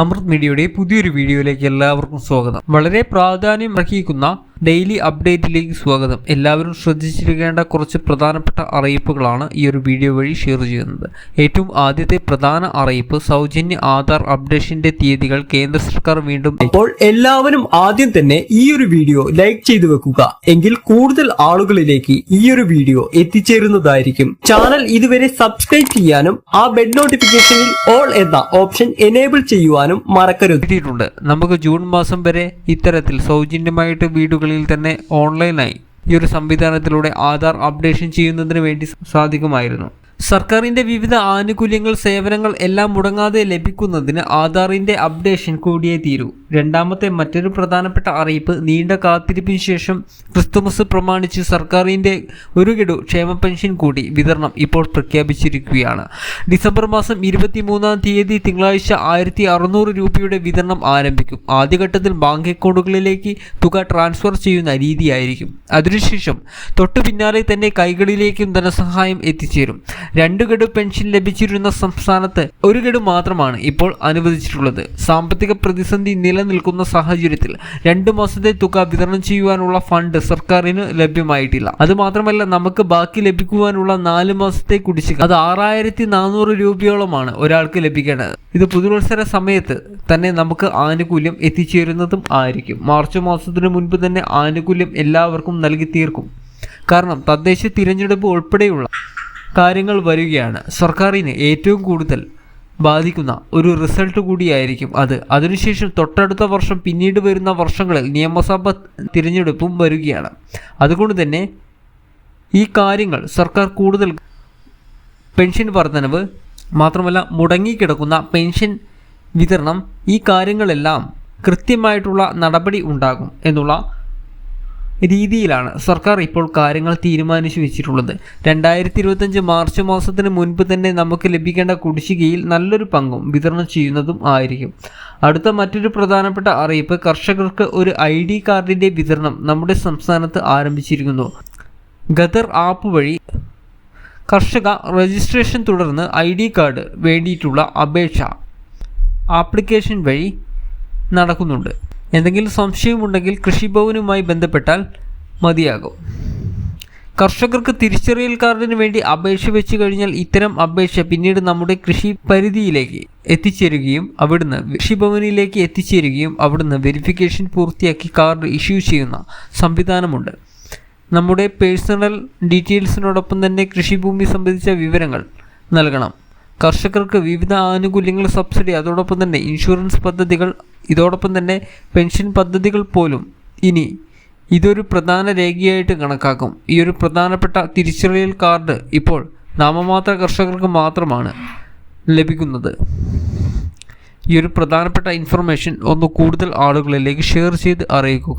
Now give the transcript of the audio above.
അമൃത് മീഡിയയുടെ പുതിയൊരു വീഡിയോയിലേക്ക് എല്ലാവർക്കും സ്വാഗതം. വളരെ പ്രാധാന്യം അർഹിക്കുന്ന ഡെയിലി അപ്ഡേറ്റിലേക്ക് സ്വാഗതം. എല്ലാവരും ശ്രദ്ധിച്ചിരിക്കേണ്ട കുറച്ച് പ്രധാനപ്പെട്ട അറിയിപ്പുകളാണ് ഈ ഒരു വീഡിയോ വഴി ഷെയർ ചെയ്യുന്നത്. ഏറ്റവും ആദ്യത്തെ പ്രധാന അറിയിപ്പ് സൗജന്യ ആധാർ അപ്ഡേഷന്റെ തീയതികൾ കേന്ദ്ര സർക്കാർ വീണ്ടും അപ്പോൾ എല്ലാവരും ആദ്യം തന്നെ ഈ ഒരു വീഡിയോ ലൈക്ക് ചെയ്തു വെക്കുക. എങ്കിൽ കൂടുതൽ ആളുകളിലേക്ക് ഈ ഒരു വീഡിയോ എത്തിച്ചേരുന്നതായിരിക്കും. ചാനൽ ഇതുവരെ സബ്സ്ക്രൈബ് ചെയ്യാനും ആ ബെൽ നോട്ടിഫിക്കേഷനിൽ ഓൾ എന്ന ഓപ്ഷൻ എനേബിൾ ചെയ്യുവാനും മറക്കരുത്. നമുക്ക് ജൂൺ മാസം വരെ ഇത്തരത്തിൽ സൗജന്യമായിട്ട് വീടുകളിൽ തന്നെ ഓൺലൈനായി ഈ ഒരു സംവിധാനത്തിലൂടെ ആധാർ അപ്ഡേഷൻ ചെയ്യുന്നതിന് വേണ്ടി സാധിക്കുമായിരുന്നു. സർക്കാരിന്റെ വിവിധ ആനുകൂല്യങ്ങൾ സേവനങ്ങൾ എല്ലാം മുടങ്ങാതെ ലഭിക്കുന്നതിന് ആധാറിന്റെ അപ്ഡേഷൻ കൂടിയേ തീരൂ. രണ്ടാമത്തെ മറ്റൊരു പ്രധാനപ്പെട്ട അറിയിപ്പ് നീണ്ട കാത്തിരിപ്പിന് ശേഷം ക്രിസ്തുമസ് പ്രമാണിച്ച് സർക്കാരിന്റെ ഒരു ഗഡു ക്ഷേമ പെൻഷൻ കൂടി വിതരണം ഇപ്പോൾ പ്രഖ്യാപിച്ചിരിക്കുകയാണ്. ഡിസംബർ മാസം ഇരുപത്തിമൂന്നാം തീയതി തിങ്കളാഴ്ച ആയിരത്തി അറുന്നൂറ് രൂപയുടെ വിതരണം ആരംഭിക്കും. ആദ്യഘട്ടത്തിൽ ബാങ്ക് അക്കൗണ്ടുകളിലേക്ക് തുക ട്രാൻസ്ഫർ ചെയ്യുന്ന രീതിയായിരിക്കും. അതിനുശേഷം തൊട്ടു പിന്നാലെ തന്നെ കൈകളിലേക്കും ധനസഹായം എത്തിച്ചേരും. രണ്ട് ഗഡു പെൻഷൻ ലഭിച്ചിരുന്ന സംസ്ഥാനത്ത് ഒരു ഗഡു മാത്രമാണ് ഇപ്പോൾ അനുവദിച്ചിട്ടുള്ളത്. സാമ്പത്തിക പ്രതിസന്ധി നിലനിൽക്കുന്ന സാഹചര്യത്തിൽ രണ്ട് മാസത്തെ തുക വിതരണം ചെയ്യുവാനുള്ള ഫണ്ട് സർക്കാരിന് ലഭ്യമായിട്ടില്ല. അതുമാത്രമല്ല നമുക്ക് ബാക്കി ലഭിക്കുവാനുള്ള നാല് മാസത്തെ കുടിശ്ശിക അത് ആറായിരത്തി നാനൂറ് രൂപയോളമാണ് ഒരാൾക്ക് ലഭിക്കേണ്ടത്. ഇത് പുതുവത്സര സമയത്ത് തന്നെ നമുക്ക് ആനുകൂല്യം എത്തിച്ചേരുന്നതും ആയിരിക്കും. മാർച്ച് മാസത്തിന് മുൻപ് തന്നെ ആനുകൂല്യം എല്ലാവർക്കും നൽകി തീർക്കും. കാരണം തദ്ദേശ തിരഞ്ഞെടുപ്പ് ഉൾപ്പെടെയുള്ള കാര്യങ്ങൾ വരികയാണ്. സർക്കാരിനെ ഏറ്റവും കൂടുതൽ ബാധിക്കുന്ന ഒരു റിസൾട്ട് കൂടിയായിരിക്കും അത്. അതിനുശേഷം തൊട്ടടുത്ത വർഷം പിന്നീട് വരുന്ന വർഷങ്ങളിൽ നിയമസഭ തിരഞ്ഞെടുപ്പും വരികയാണ്. അതുകൊണ്ട് തന്നെ ഈ കാര്യങ്ങൾ സർക്കാർ കൂടുതൽ പെൻഷൻ വർധനവ് മാത്രമല്ല മുടങ്ങിക്കിടക്കുന്ന പെൻഷൻ വിതരണം ഈ കാര്യങ്ങളെല്ലാം കൃത്യമായിട്ടുള്ള നടപടി ഉണ്ടാകും എന്നുള്ള രീതിയിലാണ് സർക്കാർ ഇപ്പോൾ കാര്യങ്ങൾ തീരുമാനിച്ചു വെച്ചിട്ടുള്ളത് രണ്ടായിരത്തി ഇരുപത്തഞ്ച് മാർച്ച് മാസത്തിന് മുൻപ് തന്നെ നമുക്ക് ലഭിക്കേണ്ട കുടിശ്ശികയിൽ നല്ലൊരു പങ്കും വിതരണം ചെയ്യുന്നതും ആയിരിക്കും. അടുത്ത മറ്റൊരു പ്രധാനപ്പെട്ട അറിയിപ്പ് കർഷകർക്ക് ഒരു ഐ ഡി കാർഡിന്റെ വിതരണം നമ്മുടെ സംസ്ഥാനത്ത് ആരംഭിച്ചിരിക്കുന്നു. ഗദർ ആപ്പ് വഴി കർഷക രജിസ്ട്രേഷൻ തുടർന്ന് ഐ ഡി കാർഡ് വേണ്ടിയിട്ടുള്ള അപേക്ഷ ആപ്ലിക്കേഷൻ വഴി നടക്കുന്നുണ്ട്. എന്തെങ്കിലും സംശയമുണ്ടെങ്കിൽ കൃഷിഭവനുമായി ബന്ധപ്പെട്ടാൽ മതിയാകും. കർഷകർക്ക് തിരിച്ചറിയൽ കാർഡിന് വേണ്ടി അപേക്ഷ വെച്ച് കഴിഞ്ഞാൽ ഇത്തരം അപേക്ഷ പിന്നീട് നമ്മുടെ കൃഷി പരിധിയിലേക്ക് എത്തിച്ചേരുകയും അവിടുന്ന് കൃഷിഭവനിലേക്ക് എത്തിച്ചേരുകയും അവിടുന്ന് വെരിഫിക്കേഷൻ പൂർത്തിയാക്കി കാർഡ് ഇഷ്യൂ ചെയ്യുന്ന സംവിധാനമുണ്ട്. നമ്മുടെ പേഴ്സണൽ ഡീറ്റെയിൽസിനോടൊപ്പം തന്നെ കൃഷിഭൂമി സംബന്ധിച്ച വിവരങ്ങൾ നൽകണം. കർഷകർക്ക് വിവിധ ആനുകൂല്യങ്ങൾ സബ്സിഡി അതോടൊപ്പം തന്നെ ഇൻഷുറൻസ് പദ്ധതികൾ ഇതോടൊപ്പം തന്നെ പെൻഷൻ പദ്ധതികൾ പോലും ഇനി ഇതൊരു പ്രധാന രേഖയായിട്ട് കണക്കാക്കും. ഈ ഒരു പ്രധാനപ്പെട്ട തിരിച്ചറിയൽ കാർഡ് ഇപ്പോൾ നാമമാത്ര കർഷകർക്ക് മാത്രമാണ് ലഭിക്കുന്നത്. ഈ ഒരു പ്രധാനപ്പെട്ട ഇൻഫർമേഷൻ ഒന്ന് കൂടുതൽ ആളുകളിലേക്ക് ഷെയർ ചെയ്ത് അറിയിക്കുക.